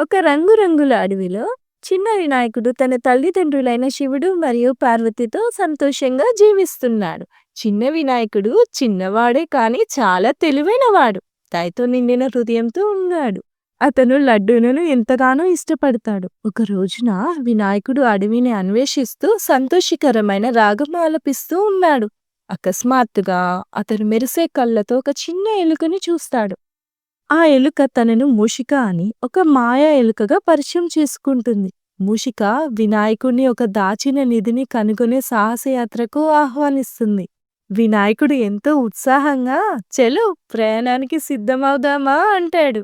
ఒక రంగురంగుల అడవిలో చిన్న వినాయకుడు తన తల్లిదండ్రులైన శివుడు మరియు పార్వతితో సంతోషంగా జీవిస్తున్నాడు. చిన్న వినాయకుడు చిన్నవాడే కాని చాలా తెలివైనవాడు. దయతో నిండిన హృదయంతో ఉన్నాడు. అతను లడ్డూలను ఎంతగానో ఇష్టపడతాడు. ఒక రోజున వినాయకుడు అడవిని అన్వేషిస్తూ సంతోషకరమైన రాగం ఆలపిస్తూ ఉన్నాడు. అకస్మాత్తుగా అతను మెరిసే కళ్ళతో ఒక చిన్న ఎలుకని చూస్తాడు. ఆ ఎలుక తనను మూషిక అని ఒక మాయా ఎలుకగా పరిచయం చేసుకుంటుంది. మూషిక వినాయకుడిని ఒక దాచిన నిధిని కనుగొనే సాహసయాత్రకు ఆహ్వానిస్తుంది. వినాయకుడు ఎంతో ఉత్సాహంగా చెలు ప్రయాణానికి సిద్ధమవుదామా? అంటాడు.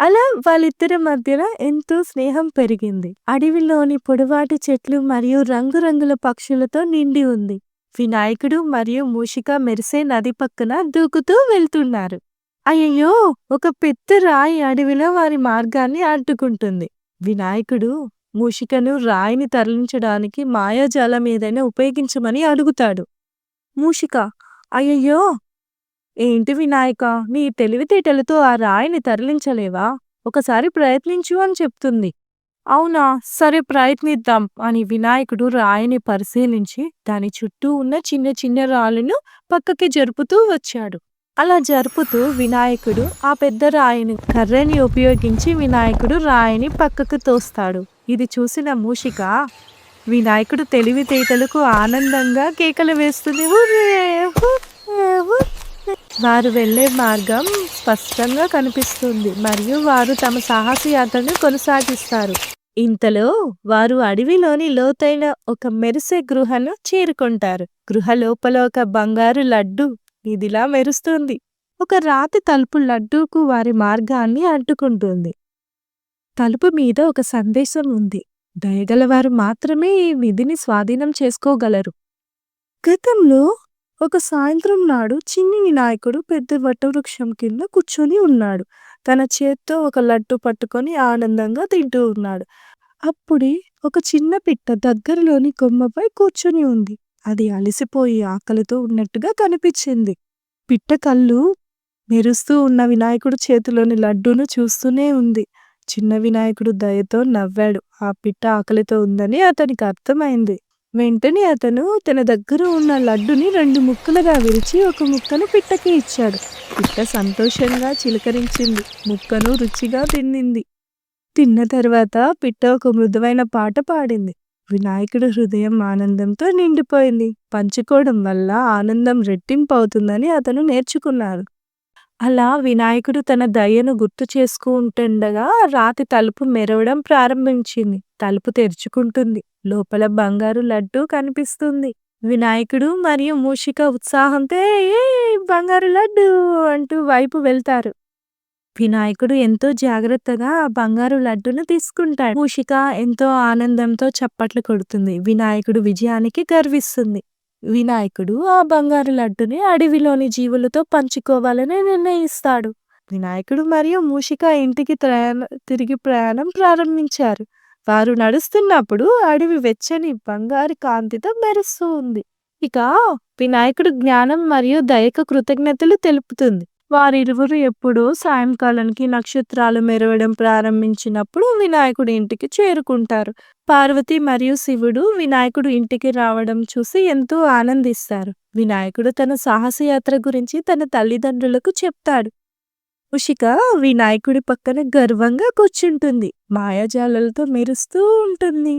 అలా వాళ్ళిద్దరి మధ్యన ఎంతో స్నేహం పెరిగింది. అడవిలోని పొడవాటి చెట్లు మరియు రంగురంగుల పక్షులతో నిండి ఉంది. వినాయకుడు మరియు మూషిక మెరిసే నది పక్కన దూకుతూ వెళ్తున్నారు. అయ్యయ్యో! ఒక పెద్ద రాయి అడవిలో వారి మార్గాన్ని అడ్డుకుంటుంది. వినాయకుడు మూషికను రాయిని తరలించడానికి మాయాజాలం ఏదైనా ఉపయోగించమని అడుగుతాడు. మూషిక అయ్యయ్యో! ఏంటి వినాయక నీ తెలివితేటలతో ఆ రాయిని తరలించలేవా? ఒకసారి ప్రయత్నించు అని చెప్తుంది. అవునా? సరే ప్రయత్నిద్దాం అని వినాయకుడు రాయిని పరిశీలించి దాని చుట్టూ ఉన్న చిన్న చిన్న రాళ్ళను పక్కకి జరుపుతూ వచ్చాడు. అలా జరుపుతూ వినాయకుడు ఆ పెద్ద రాయిని కర్రని ఉపయోగించి వినాయకుడు రాయిని పక్కకు తోస్తాడు. ఇది చూసిన మూషిక వినాయకుడు తెలివితేటలకు ఆనందంగా కేకలు వేస్తుంది. వారు వెళ్ళే మార్గం స్పష్టంగా కనిపిస్తుంది. మరియు వారు తమ సాహస యాత్రను కొనసాగిస్తారు. ఇంతలో వారు అడవిలోని లోతైన ఒక మెరిసే గృహను చేరుకుంటారు. గృహ లోపల ఒక బంగారు లడ్డు ఇదిలా మెరుస్తుంది. ఒక రాతి తలుపు లడ్డూకు వారి మార్గాన్ని అడ్డుకుంటుంది. తలుపు మీద ఒక సందేశం ఉంది. దయగలవారు మాత్రమే ఈ విధిని స్వాధీనం చేసుకోగలరు. గతంలో ఒక సాయంత్రం నాడు చిన్ని వినాయకుడు పెద్ద వటవృక్షం కింద కూర్చొని ఉన్నాడు. తన చేత్తో ఒక లడ్డు పట్టుకొని ఆనందంగా తింటూ ఉన్నాడు. అప్పుడే ఒక చిన్న పిట్ట దగ్గరలోని కొమ్మపై కూర్చొని ఉంది. అది అలసిపోయి ఆకలితో ఉన్నట్టుగా కనిపించింది. పిట్ట కళ్ళు మెరుస్తూ ఉన్న వినాయకుడు చేతిలోని లడ్డూను చూస్తూనే ఉంది. చిన్న వినాయకుడు దయతో నవ్వాడు. ఆ పిట్ట ఆకలితో ఉందని అతనికి అర్థమైంది. వెంటనే అతను తన దగ్గర ఉన్న లడ్డుని రెండు ముక్కలుగా విరిచి ఒక ముక్కను పిట్టకి ఇచ్చాడు. పిట్ట సంతోషంగా చిలకరించింది. ముక్కను రుచిగా తిన్నింది. తిన్న తర్వాత పిట్ట ఒక మృదువైన పాట పాడింది. వినాయకుడు హృదయం ఆనందంతో నిండిపోయింది. పంచుకోవడం వల్ల ఆనందం రెట్టింపు అవుతుందని అతను నేర్చుకున్నారు. అలా వినాయకుడు తన దయను గుర్తు చేసుకుంటుండగా రాతి తలుపు మెరవడం ప్రారంభించింది. తలుపు తెరుచుకుంటుంది. లోపల బంగారు లడ్డు కనిపిస్తుంది. వినాయకుడు మరియు మూషిక ఉత్సాహంతో ఏ బంగారు లడ్డు అంటూ వైపు వెళ్తారు. వినాయకుడు ఎంతో జాగ్రత్తగా ఆ బంగారు లడ్డును తీసుకుంటాడు. మూషిక ఎంతో ఆనందంతో చప్పట్లు కొడుతుంది. వినాయకుడు విజయానికి గర్విస్తుంది. వినాయకుడు ఆ బంగారు లడ్డుని అడవిలోని జీవులతో పంచుకోవాలని నిర్ణయిస్తాడు. వినాయకుడు మరియు మూషిక ఇంటికి ప్రయాణ తిరిగి ప్రయాణం ప్రారంభించారు. వారు నడుస్తున్నప్పుడు అడవి వెచ్చని బంగారు కాంతితో మెరుస్తూ ఉంది. ఇక వినాయకుడు జ్ఞానం మరియు దయకు కృతజ్ఞతలు తెలుపుతుంది. వారిరువురు ఎప్పుడూ సాయంకాలానికి నక్షత్రాలు మెరవడం ప్రారంభించినప్పుడు వినాయకుడి ఇంటికి చేరుకుంటారు. పార్వతి మరియు శివుడు వినాయకుడు ఇంటికి రావడం చూసి ఎంతో ఆనందిస్తారు. వినాయకుడు తన సాహసయాత్ర గురించి తన తల్లిదండ్రులకు చెప్తాడు. ఉషిక వినాయకుడి పక్కన గర్వంగా కూర్చుంటుంది. మాయాజాలలతో మెరుస్తూ ఉంటుంది.